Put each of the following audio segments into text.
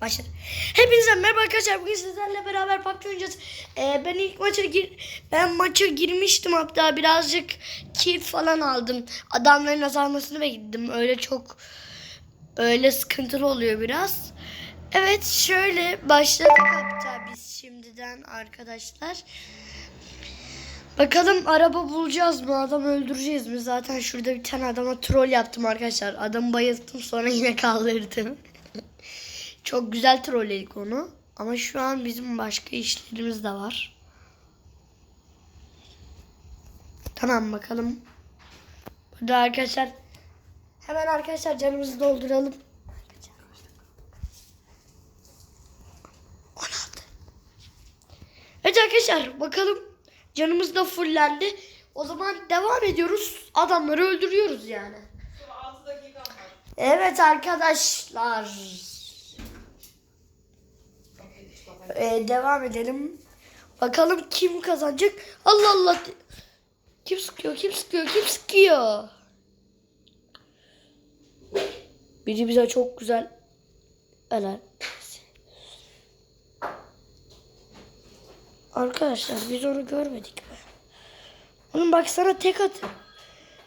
Başladı. Hepinize merhaba arkadaşlar. Bugün sizlerle beraber PUBG oynayacağız. Ee, ben ilk maça gir ben maça girmiştim hatta birazcık keyif falan aldım. Adamların azalmasını bekledim. Öyle çok öyle sıkıntılı oluyor biraz. Evet şöyle başladık hatta biz şimdiden arkadaşlar. Bakalım araba bulacağız mı? Adam öldüreceğiz mi? Zaten şurada bir tane adama troll yaptım arkadaşlar. Adamı bayılttım sonra yine kaldırdım. Çok güzel trolledik onu. Ama şu an bizim başka işlerimiz de var. Tamam bakalım. Burada arkadaşlar hemen arkadaşlar canımızı dolduralım. 16. Evet arkadaşlar bakalım canımız da fullendi. O zaman devam ediyoruz. Adamları öldürüyoruz yani. Evet arkadaşlar. Ee, devam edelim. Bakalım kim kazanacak? Allah Allah. Kim sıkıyor? Kim sıkıyor? Kim sıkıyor? Biri bize çok güzel helal. Arkadaşlar biz onu görmedik mi? Onun baksana tek at.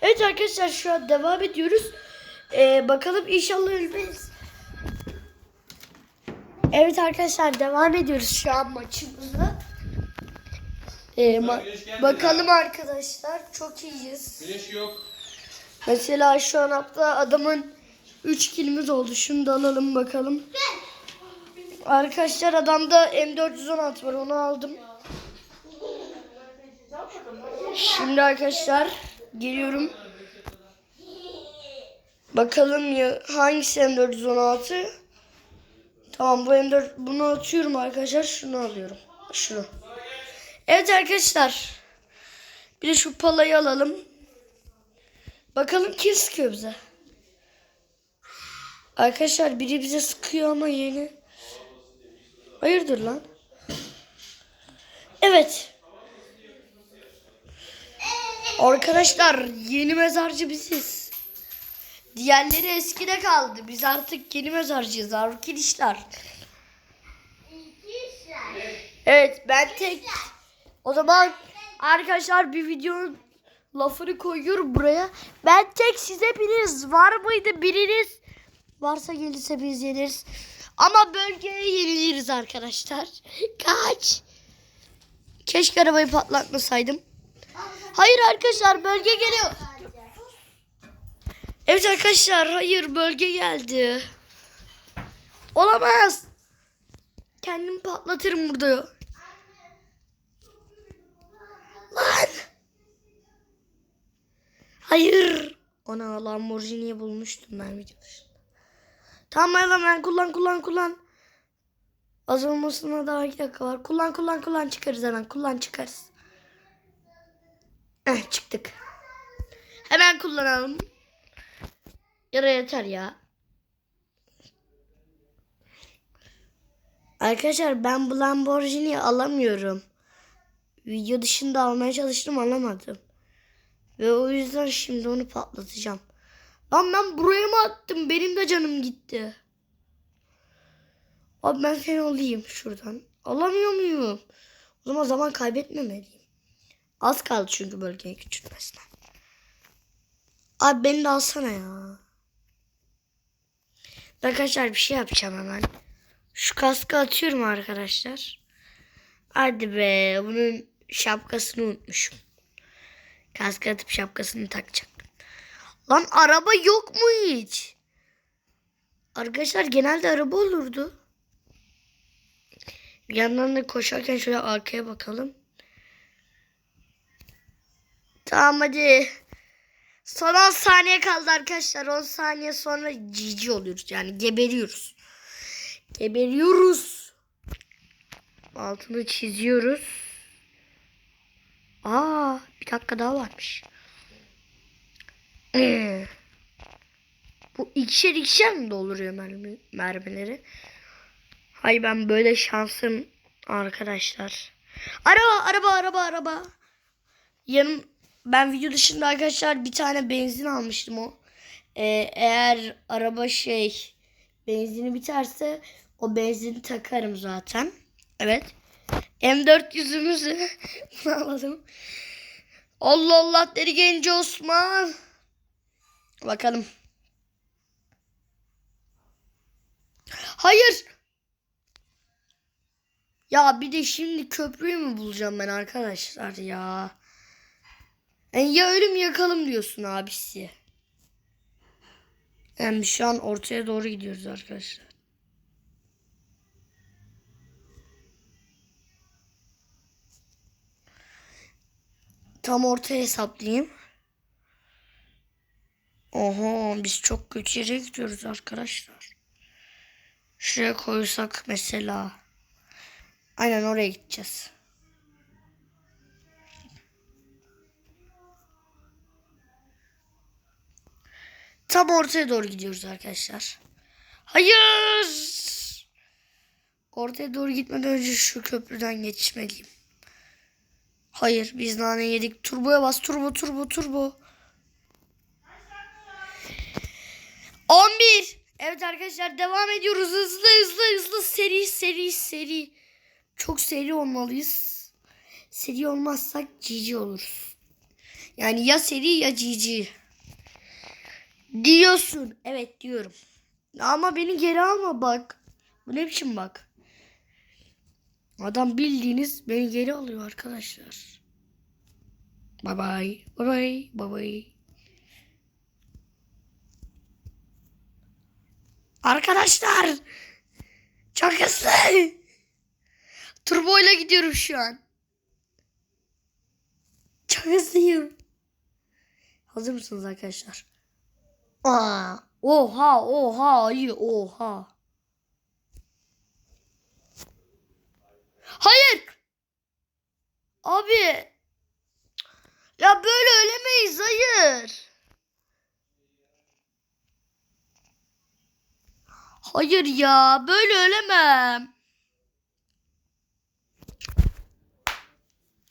Evet arkadaşlar şu an devam ediyoruz. Ee, bakalım inşallah ölmeyiz. Evet arkadaşlar devam ediyoruz şu an maçımıza. Ee, ma- bakalım arkadaşlar çok iyiyiz. Güneş yok. Mesela şu an hatta adamın 3 kilimiz oldu. Şunu da alalım bakalım. Arkadaşlar adamda M416 var onu aldım. Şimdi arkadaşlar geliyorum. Bakalım ya hangisi M416? Tamam bu M4 bunu atıyorum arkadaşlar. Şunu alıyorum. Şunu. Evet arkadaşlar. Bir de şu palayı alalım. Bakalım kim sıkıyor bize. Arkadaşlar biri bize sıkıyor ama yeni. Hayırdır lan? Evet. Arkadaşlar yeni mezarcı biziz. Diğerleri eskide kaldı. Biz artık yeni mezarcıyız arkadaşlar. Evet ben tek. O zaman arkadaşlar bir videonun lafını koyuyorum buraya. Ben tek size biliriz. Var mıydı biriniz? Varsa gelirse biz yeniriz. Ama bölgeye yeniliriz arkadaşlar. Kaç. Keşke arabayı patlatmasaydım. Hayır arkadaşlar bölge geliyor. Evet arkadaşlar hayır bölge geldi. Olamaz. Kendimi patlatırım burada. Lan. Hayır. Ona Lamborghini'yi bulmuştum ben video. Tamam hemen kullan kullan kullan. Az olmasına daha iki dakika var. Kullan kullan kullan çıkarız hemen. Kullan çıkarız. Eh çıktık. Hemen kullanalım. Yara yeter ya. Arkadaşlar ben bu Lamborghini'yi alamıyorum. Video dışında almaya çalıştım alamadım. Ve o yüzden şimdi onu patlatacağım. Lan ben buraya mı attım? Benim de canım gitti. Abi ben seni alayım şuradan. Alamıyor muyum? O zaman zaman kaybetmemeliyim. Az kaldı çünkü bölgeyi küçültmesine. Abi beni de alsana ya. Arkadaşlar bir şey yapacağım hemen. Şu kaskı atıyorum arkadaşlar. Hadi be bunun şapkasını unutmuşum. Kaskı atıp şapkasını takacaktım. Lan araba yok mu hiç? Arkadaşlar genelde araba olurdu. Bir yandan da koşarken şöyle arkaya bakalım. Tamam hadi. Son 10 saniye kaldı arkadaşlar. 10 saniye sonra cici oluyoruz. Yani geberiyoruz. Geberiyoruz. Altını çiziyoruz. Aa, bir dakika daha varmış. Ee, bu ikişer ikişer mi dolduruyor mermi, mermileri? Hay ben böyle şansım arkadaşlar. Araba, araba, araba, araba. Yanım ben video dışında arkadaşlar bir tane benzin almıştım o. Ee, eğer araba şey benzini biterse O benzin takarım zaten. Evet. M400'ümüzü alalım. Allah Allah deri genci Osman. Bakalım. Hayır. Ya bir de şimdi köprüyü mü bulacağım ben arkadaşlar ya? Yani ya ölüm yakalım diyorsun abisi. Yani şu an ortaya doğru gidiyoruz arkadaşlar. Tam ortaya hesaplayayım. Oha biz çok kötü yere gidiyoruz arkadaşlar. Şuraya koysak mesela. Aynen oraya gideceğiz. Tam ortaya doğru gidiyoruz arkadaşlar. Hayır. Ortaya doğru gitmeden önce şu köprüden geçmeliyim. Hayır biz nane yedik. Turboya bas turbo turbo turbo. 11. Evet arkadaşlar devam ediyoruz. Hızlı hızlı hızlı seri seri seri. Çok seri olmalıyız. Seri olmazsak GG oluruz. Yani ya seri ya GG. Diyorsun. Evet diyorum. Ama beni geri alma bak. Bu ne biçim bak. Adam bildiğiniz beni geri alıyor arkadaşlar. Bye bye. Bye bye. Bye bye. Arkadaşlar. Çok hızlı. Turbo ile gidiyorum şu an. Çok hızlıyım. Hazır mısınız arkadaşlar? Aa, oha oha ayı oha. Hayır. Abi. Ya böyle ölemeyiz hayır. Hayır ya böyle ölemem.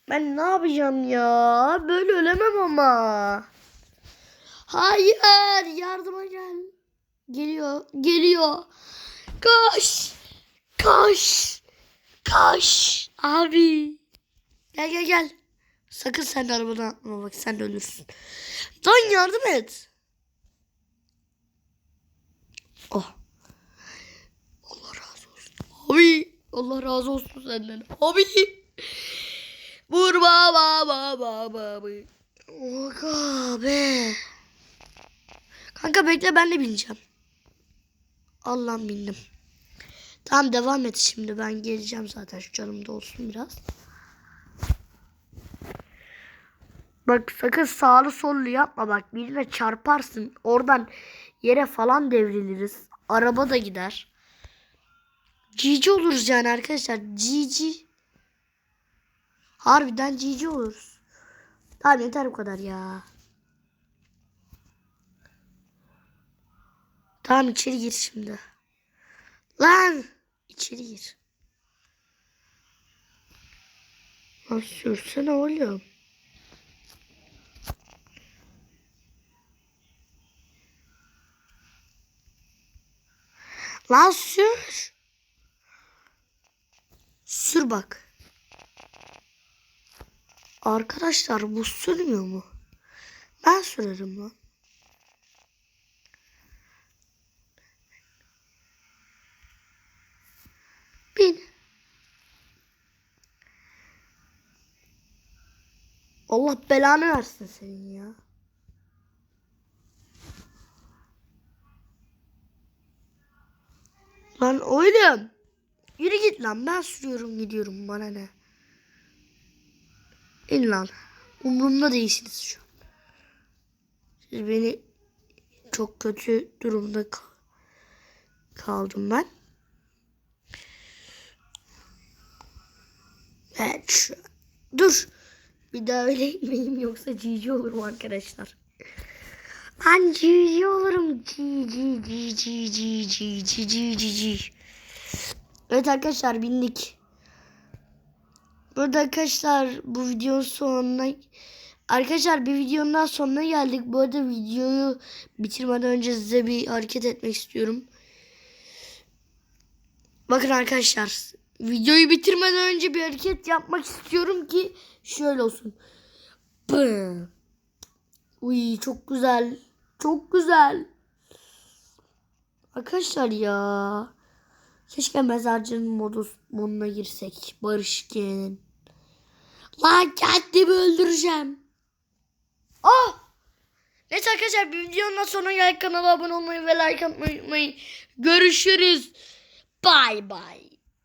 Ben ne yapacağım ya? Böyle ölemem ama. Hayır yardıma gel. Geliyor geliyor. Koş. Koş. Koş. Abi. Gel gel gel. Sakın sen de arabadan atma bak sen de ölürsün. Lan yardım et. Oh. Allah razı olsun. Abi. Allah razı olsun senden. Abi. Vurma baba baba. Oha be. Kanka bekle ben de bineceğim. Allah'ım bindim. Tamam devam et şimdi ben geleceğim zaten şu canımda olsun biraz. Bak sakın sağlı sollu yapma bak birine çarparsın oradan yere falan devriliriz. Araba da gider. Cici oluruz yani arkadaşlar cici. Harbiden cici oluruz. Tamam yeter bu kadar ya. Tamam içeri gir şimdi. Lan içeri gir. Lan sürsene oğlum. Lan sür. Sür bak. Arkadaşlar bu sürmüyor mu? Ben sürerim lan. Bin. Allah belanı versin senin ya. Lan oğlum. Yürü git lan ben sürüyorum gidiyorum bana ne. İn lan. Umurumda değilsiniz şu an. Siz beni çok kötü durumda kal- kaldım ben. Evet Dur. Bir daha öyle inmeyeyim yoksa cici olurum arkadaşlar. Ben cici olurum. Cici cici cici cici cici. Evet arkadaşlar bindik. Burada arkadaşlar bu videonun sonuna Arkadaşlar bir videonun daha sonuna geldik. Bu arada videoyu bitirmeden önce size bir hareket etmek istiyorum. Bakın arkadaşlar videoyu bitirmeden önce bir hareket yapmak istiyorum ki şöyle olsun. Bı. Uy çok güzel. Çok güzel. Arkadaşlar ya. Keşke mezarcının modu, moduna girsek. Barışken. Lan kendimi öldüreceğim. Ah! Neyse arkadaşlar bir videonun sonuna geldik. Kanala abone olmayı ve like atmayı unutmayın. Görüşürüz. Bye bye.